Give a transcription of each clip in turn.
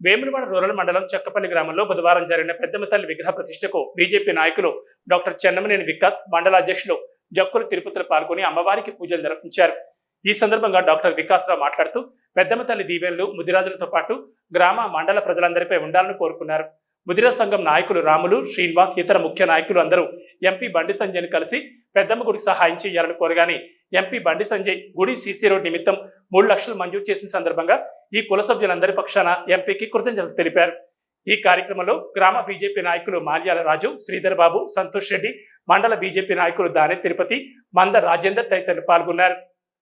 Vemulawada rural మండలం చెక్కపల్లి గ్రామంలో బుధవారం జరిగిన పెద్దమ్మ తల్లి విగ్రహ ప్రతిష్టకు బీజేపీ నాయకులు డాక్టర్ చెన్నమనేని వికాత్ మండల అధ్యక్షులు జక్కుల తిరుపతిలో పాల్గొని అమ్మవారికి పూజలు నిర్వహించారు. ఈ సందర్భంగా డాక్టర్ వికాసరావు మాట్లాడుతూ పెద్దమ్మ తల్లి దీవెనలు ముదిరాజులతో పాటు గ్రామ మండల ప్రజలందరిపై ఉండాలని కోరుకున్నారు. ముదిరా సంఘం నాయకులు రాములు శ్రీనివాస్ ఇతర ముఖ్య నాయకులు అందరూ ఎంపీ బండి సంజయ్ను కలిసి పెద్దమ్మ గుడికి సహాయం చేయాలని కోరగాని ఎంపీ బండి సంజయ్ గుడి సీసీ రోడ్ నిమిత్తం మూడు లక్షలు మంజూరు చేసిన సందర్భంగా ఈ కుల సభ్యులందరి పక్షాన ఎంపీకి కృతజ్ఞతలు తెలిపారు. ఈ కార్యక్రమంలో గ్రామ బీజేపీ నాయకులు మాల్యాల రాజు శ్రీధర్ బాబు సంతోష్ రెడ్డి మండల బీజేపీ నాయకులు దానే తిరుపతి మంద రాజేందర్ తదితరులు పాల్గొన్నారు.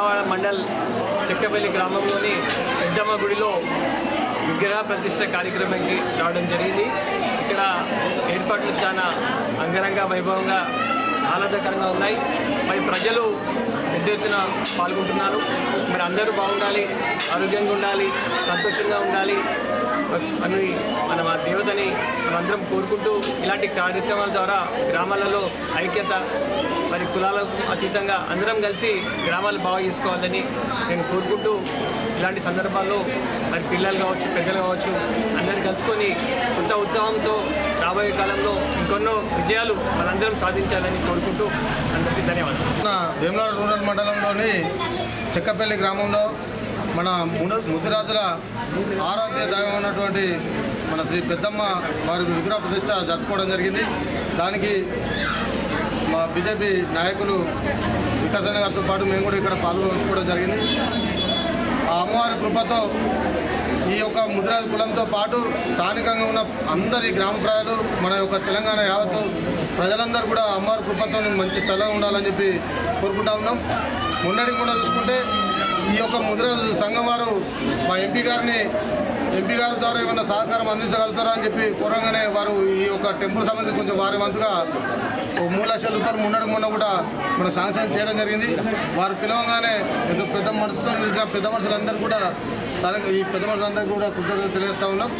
వేములవాడ మండల్ చెక్కపల్లి గ్రామంలోని పెద్దమ్మ గుడిలో విగ్రహ ప్రతిష్ట కార్యక్రమానికి రావడం జరిగింది. ఇక్కడ ఏర్పాట్లు చాలా అంగరంగ వైభవంగా ఆహ్లాదకరంగా ఉన్నాయి. మరి ప్రజలు పెద్ద ఎత్తున పాల్గొంటున్నారు. మరి అందరూ బాగుండాలి ఆరోగ్యంగా ఉండాలి సంతోషంగా ఉండాలి. అని మనం ఆ దేవతని అందరం కోరుకుంటూ ఇలాంటి కార్యక్రమాల ద్వారా గ్రామాలలో ఐక్యత మరి కులాలకు అతీతంగా అందరం కలిసి గ్రామాలు బాగా చేసుకోవాలని నేను కోరుకుంటూ ఇలాంటి సందర్భాల్లో మరి పిల్లలు కావచ్చు పెద్దలు కావచ్చు అందరిని కలుసుకొని కొత్త ఉత్సాహంతో రాబోయే కాలంలో ఇంకొన్నో విజయాలు మనందరం సాధించాలని కోరుకుంటూ అందరికీ ధన్యవాదాలు. మన రూరల్ మండలంలోని చెక్కపల్లి గ్రామంలో మన ముదిరాజుల ఆరాధ్య దైవం ఉన్నటువంటి మన శ్రీ పెద్దమ్మ వారి విగ్రహ ప్రతిష్ట జరుపుకోవడం జరిగింది. దానికి మా బీజేపీ నాయకులు వికాసన గారితో పాటు మేము కూడా ఇక్కడ పాల్గొంచుకోవడం జరిగింది. ఆ అమ్మవారి కృపతో ఈ యొక్క ముద్రాజు కులంతో పాటు స్థానికంగా ఉన్న అందరి గ్రామ ప్రజలు మన యొక్క తెలంగాణ యావత్తు ప్రజలందరూ కూడా అమ్మవారి కృపతో మంచి చల్లగా ఉండాలని చెప్పి కోరుకుంటా ఉన్నాం. మొన్నటి కూడా చూసుకుంటే ఈ యొక్క ముదిరాజు సంఘం వారు మా ఎంపీ గారిని ఎంపీ గారి ద్వారా ఏమైనా సహకారం అందించగలుగుతారా అని చెప్పి కోరంగానే వారు ఈ యొక్క టెంపుల్ సంబంధించి కొంచెం వారి వంతుగా ఓ మూడు లక్షల రూపాయలు మొన్నటి మొన్న కూడా మనం శాంక్షన్ చేయడం జరిగింది. వారు పిలవగానే ఎంతో పెద్ద మనసుతో నిలిచిన పెద్ద మనుషులందరూ కూడా ఈ పెద్ద మనుషులందరూ కూడా కృతజ్ఞతలు తెలియజేస్తా ఉన్నాం.